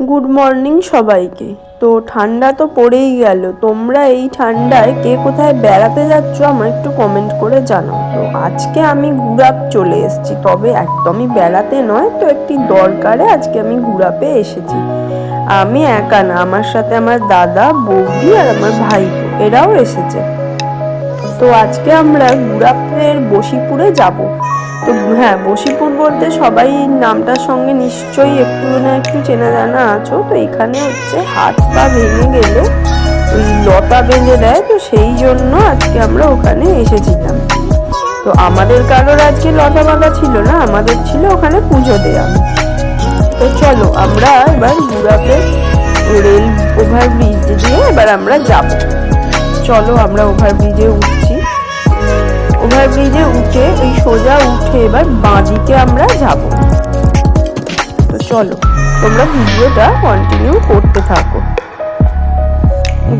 Good morning সবাইকে। তো ঠান্ডা তো পড়েই গেল। তোমরা এই ঠান্ডায় কে কোথায় বেড়াতে যাচ্ছ আমার একটু কমেন্ট করে জানাও। তো আজকে আমি গুড়াপ চলে এসেছি। তবে একদমই বেড়াতে নয়, তো একটি দরকারে আজকে আমি গুড়াপে এসেছি। আমি একা না, আমার সাথে আমার দাদা, বৌদি আর আমার ভাই এরাও এসেছে। তো আজকে আমরা গুড়াপের বসিপুরে যাব। তো হ্যাঁ বসিপুর বলতে সবাই নামটার সঙ্গে নিশ্চয়ই একটু না একটু চেনা জানা আছো। তো এখানে হচ্ছে হাত পা ভেঙে গেলে ওই লতা বেঁধে দেয়, তো সেই জন্য আজকে আমরা ওখানে এসেছিলাম। তো আমাদের কারোর আজকে লতা বাঁধা ছিল না, আমাদের ছিল ওখানে পুজো দেওয়া তো চলো, আমরা এবার গুড়াতে রেল ওভারব্রিজ দিয়ে এবার আমরা যাব। চলো, আমরা ওভারব্রিজে উঠছি ওভারব্রিজে উঠে, ওই সোজা উঠে এবার বাঁদিকে আমরা যাব। তো চলো, তোমরা ভিডিওটা কন্টিনিউ করতে থাকো।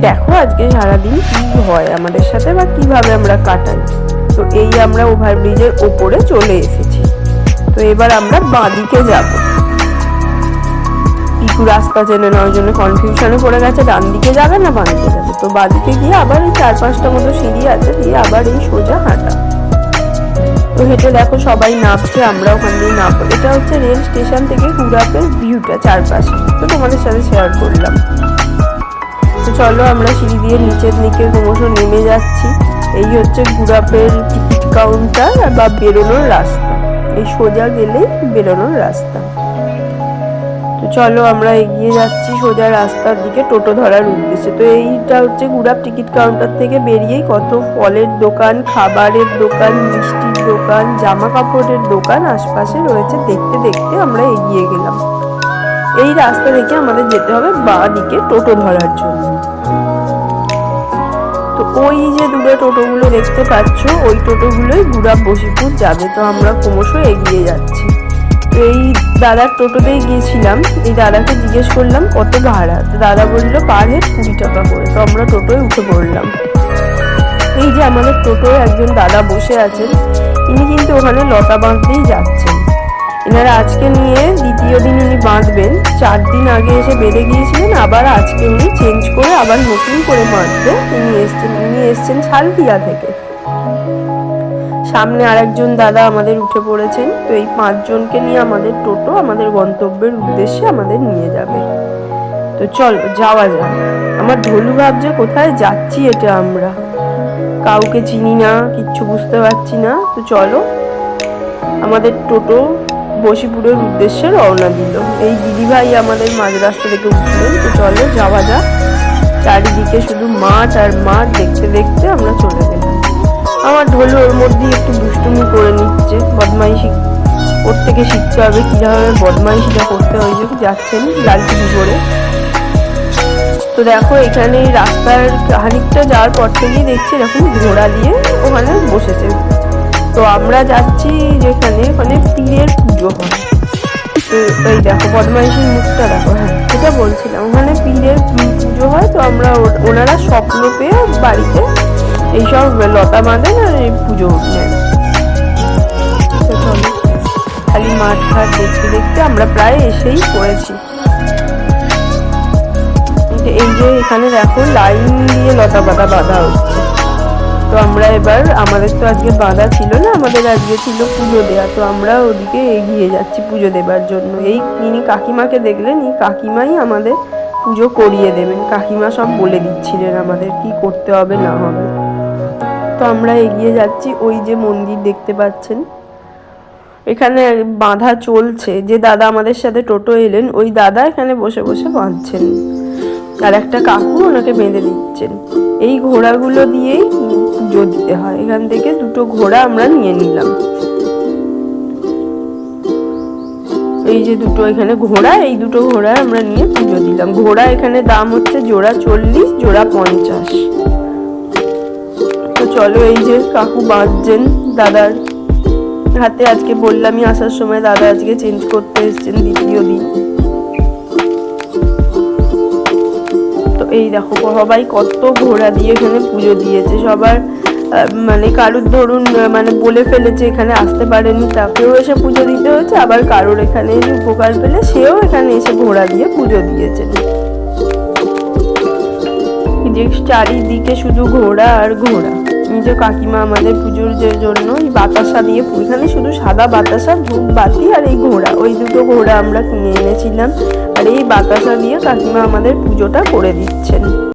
দেখো আজকে সারাদিন কি হয় আমাদের সাথে বা কীভাবে আমরা কাটাই। তো এই আমরা ওভারব্রিজের ওপরে চলে এসেছি। তো এবার আমরা বাঁদিকে যাব। পিকু রাস্তা চেনে না ওই জন্য কনফিউশনে পড়ে গেছে ডান দিকে যাবে না বাঁ দিকে তো বাঁদিকে গিয়ে আবার এই চার পাঁচটা মতো সিঁড়ি আছে দিয়ে আবার এই সোজা হাঁটা। তো হেঁটে দেখো সবাই নামছে, আমরা ওখান দিয়ে নামবো। এটা হচ্ছে রেল স্টেশন থেকে গুড়াপের ভিউটা চারপাশে। তো তোমাদের সাথে শেয়ার করলাম। তো চলো আমরা সিঁড়ি দিয়ে নিচের দিকে ক্রমশ নেমে যাচ্ছি। এই হচ্ছে গুড়াপের টিকিট কাউন্টার বা বেরোনোর রাস্তা। এই সোজা গেলেই বেরোনোর রাস্তা। চলো আমরা এগিয়ে যাচ্ছি সোজা রাস্তার দিকে টোটো ধরার উদ্দেশ্যে। তো এইটা হচ্ছে গুড়াপ টিকিট কাউন্টার থেকে বেরিয়েই কত ফলের দোকান, খাবারের দোকান, মিষ্টির দোকান জামা কাপড়ের দোকান আশপাশে রয়েছে। দেখতে দেখতে আমরা এগিয়ে গেলাম। এই রাস্তা থেকে আমাদের যেতে হবে বাঁ দিকে টোটো ধরার জন্য। তো ওই যে দূরে টোটোগুলো দেখতে পাচ্ছ, ওই টোটোগুলোই গুড়াপ বসিপুর যাবে। তো আমরা ক্রমশ এগিয়ে যাচ্ছি। এই দাদার টোটোতেই গিয়েছিলাম। এই দাদাকে জিজ্ঞেস করলাম, কত ভাড়া? দাদা বলল, পার হেড কুড়ি টাকা করে। তো আমরা টোটোয় উঠে পড়লাম। এই যে আমাদের টোটোয় একজন দাদা বসে আছেন, ইনি কিন্তু ওখানে লতা বাঁধতেই যাচ্ছেন। এনারা আজকে নিয়ে দ্বিতীয় দিন উনি বাঁধবেন। চার দিন আগে এসে বেঁধে গিয়েছিলেন, আবার আজকে উনি চেঞ্জ করে আবার নতুন করে বাঁধতে তিনি এসছেন। উনি এসছেন শালতিয়া থেকে। সামনে আরেকজন দাদা আমাদের উঠে পড়েছেন। তো এই পাঁচজনকে নিয়ে আমাদের টোটো আমাদের গন্তব্যের উদ্দেশ্যে আমাদের নিয়ে যাবে। তো চলো, যাওয়া যাক। আমার ঢোলু ভাবছে, কোথায় যাচ্ছি এটা আমরা? কাউকে চিনি না, কিচ্ছু বুঝতে পারছি না। তো চলো, আমাদের টোটো বসিপুরের উদ্দেশ্যে রওনা দিল। এই দিদিভাই আমাদের মাঝ রাস্তা থেকে উঠলেন। তো চলো, যাওয়া যাক। চারিদিকে শুধু মাঠ আর মাঠ দেখতে দেখতে আমরা চলে আমার ঢোল ওর মধ্যেই একটু দুষ্টুমি করে নিচ্ছে। বদমাইশি ওর থেকে শিখতে হবে কীভাবে বদমাইশিটা করতে হয় যে যাচ্ছেন লালটুকি করে। তো দেখো, এখানে রাস্তার খানিকটা যাওয়ার পর থেকেই দেখছি এরকম ঘোড়া দিয়ে ওখানে বসেছে। তো আমরা যাচ্ছি যেখানে ওখানে পীরের পুজো হয়। তো এই দেখো, বদমাইশির মুখটা দেখো হ্যাঁ সেটা বলছিলাম, ওখানে পীরের পুজো হয়, তো আমরা ওনারা স্বপ্ন পেয়ে বাড়িতে এইসব লতা বাঁধেন আর এই পুজো খালি মাঠ ঘাট দেখতে দেখতে আমরা প্রায় এসেই পড়েছি। এই যে এখানে দেখো, লাইন দিয়ে লতা পাতা বাঁধা হচ্ছে। তো আমরা এবার, আমাদের তো আজকে বাঁধা ছিল না, আমাদের আজকে ছিল পুজো দেওয়া তো আমরা ওদিকে এগিয়ে যাচ্ছি পুজো দেবার জন্য। এই ইনি কাকিমাকে দেখলেন, এই কাকিমাই আমাদের পুজো করিয়ে দেবেন। কাকিমা সব বলে দিচ্ছিলেন আমাদের কি করতে হবে, না হবে। তো আমরা এগিয়ে যাচ্ছি ওই যে মন্দির দেখতে পাচ্ছেন। এখানে বাঁধা চলছে। যে দাদা আমাদের সাথে টোটো এলেন, ওই দাদা এখানে বসে বসে বাঁধছেন। আর একটা কাকু ওনাকে বেঁধে দিচ্ছেন। এই ঘোড়াগুলো দিয়েই পুজো দিতে হয়। এখান থেকে দুটো ঘোড়া আমরা নিয়ে নিলাম। এই যে দুটো এখানে ঘোড়া, এই দুটো ঘোড়া আমরা নিয়ে পুজো দিলাম। ঘোড়া এখানে দাম হচ্ছে জোড়া চল্লিশ, জোড়া পঞ্চাশ। চলো এই যে কাকু বাঁধছেন দাদার হাতে আজকে বললামই আসার সময় দাদা আজকে চেঞ্জ করতে এসছেন দ্বিতীয় দিন। তো এই দেখো, সবাই কত ঘোড়া দিয়ে এখানে পুজো দিয়েছে, সবার মানে কারুর ধরুন মানে বলে ফেলেছে এখানে আসতে পারেনি, তাকেও এসে পুজো দিতে হয়েছে, আবার কারুর এখানে এসে উপকার পেলে সেও এখানে এসে ঘোড়া দিয়ে পুজো দিয়েছে। যে চারিদিকে শুধু ঘোড়া আর ঘোড়া। যে কাকিমা আমাদের পুজোর যে জন্য ওই বাতাসা দিয়ে এখানে শুধু সাদা বাতাসা, ধূপ, বাতি আর এই ঘোড়া। ওই দুটো ঘোড়া আমরা কিনে এনেছিলাম। আর এই বাতাসা দিয়ে কাকিমা আমাদের পুজোটা করে দিচ্ছেন।